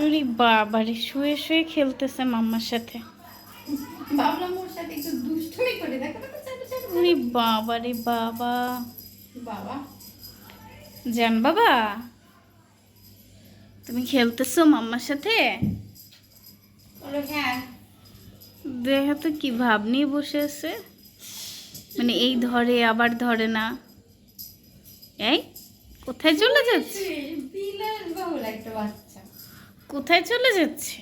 ওরে বাবারে শুয়ে শুয়ে খেলতেছে মাম্মার সাথে। ভাবলাম ওর সাথে একটু দুষ্টুমি করে দেখো দেখো চলো বাবারে বাবা। বাবা। জান বাবা তুমি খেলতেছো মাম্মার সাথে? হ্যাঁ। তো কি ভাব নিয়ে বসে আছে? মানে এই ধরে আবার ধরে না। এই কোথায় চলে যাচ্ছে? বিলাস বহুল একটা বাচ্চা কোথায় চলে যাচ্ছে?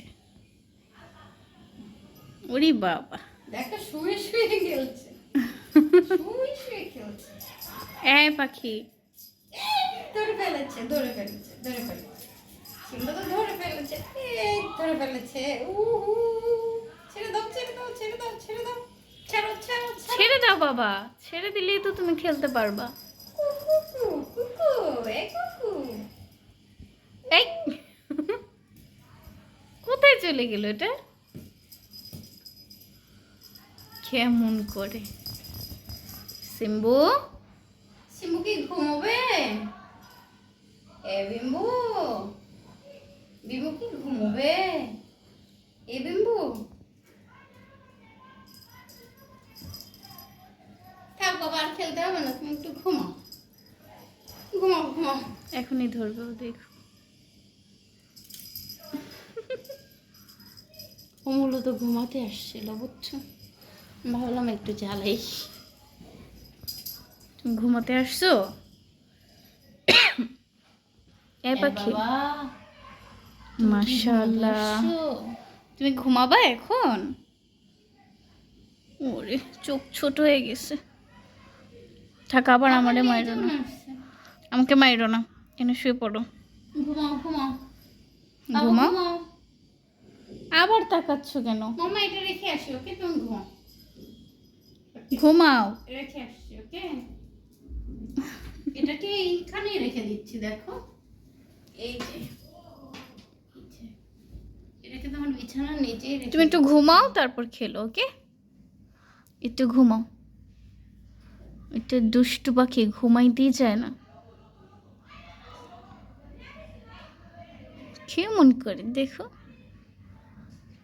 ওরে বাবা। দেখো শুয়ে শুয়ে খেলছে। শুয়ে শুয়ে খেলছে। এ পাখি। ধরে ফেলেছে ধরে ফেলেছে ধরে ফেলেছে। সিংহ তো ধরে ফেলেছে। এই ধরে ফেলেছে। উহু। ছেড়ে দাও ছেড়ে দাও ছেড়ে দাও ছেড়ে দাও। ছাড়ো ছাড়ো ছাড়ো। ছেড়ে দাও বাবা। ছেড়ে দিলেই তো তুমি খেলতে পারবা। কুকু কুকু এ কুকু এই। চলে গেল এটা? কেমন করে? সিম্বু? শিমু কি ঘুমোবে? এ বিম্বু। বিম্বু কি ঘুমোবে? এ বিম্বু। খেলতে হবে না তুমি একটু ঘুমাও। ঘুমাও ঘুমাও। এখনই ধরবে দেখো। ও মূলত ঘুমাতে আসছিল বুঝছ? ভাবলাম একটু জ্বালাই। তুমি ঘুমাতে আসছো? এ পাখি। মাশাআল্লাহ। তুমি ঘুমাবা এখন? ওরে চোখ ছোট হয়ে গেছে। থাক আবার আমারে মাইরো না। আমাকে মাইরো না। এনে শুয়ে পড়ো। ঘুমাও ঘুমাও? ঘুমাও। আবার তাকাচ্ছ কেন? মামা এটা রেখে আসি ওকে? তুমি ঘুমাও। ঘুমাও। রেখে আসছি ওকে? এটাকে এইখানেই রেখে দিচ্ছি দেখো। এই যে এটাকে তোমার বিছানার নিচেই তুমি একটু ঘুমাও তারপর খেলো ওকে? একটু ঘুমাও। এটা দুষ্টু পাখি ঘুমাইতেই যায় না। কেমন করে? দেখো।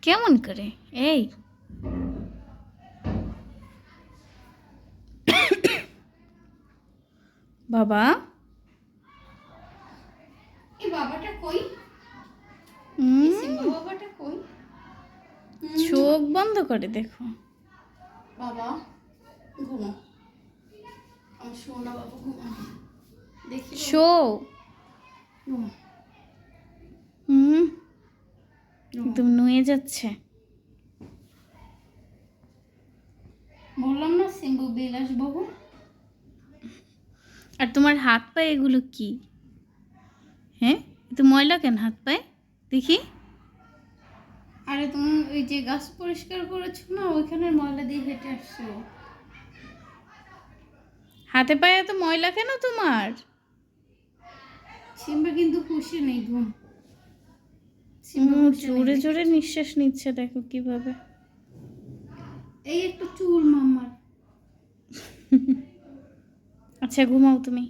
কেমন করে? এই। বাবা। বাবাটা কই? বাবাটা কই? চোখ বন্ধ করে দেখো। বাবা ঘুমো। আমার বাবা ঘুমো দেখি শো। ঘুমো হুম ঘুমো। একদম নুয়ে যাচ্ছে। বললাম না সিংহ বিলাস বাবু আর তোমার হাত পায়ে এগুলো কি? হ্যাঁ? এত ময়লা কেন হাত পায়ে? দেখি। আরে তুমি ওই যে গাছ পরিষ্কার করেছ না ওইখানে ময়লা দিয়ে হেঁটে আসছো। হাতে পায়ে এত ময়লা কেন তোমার? সিম্বা কিন্তু খুশি নেই ঘুম সিম্বা হুম, খুশি নেই। জোরে জোরে নিঃশ্বাস নিচ্ছে দেখো কীভাবে। এই একটু চুল মাম্মার আচ্ছা ঘুমাও তুমি।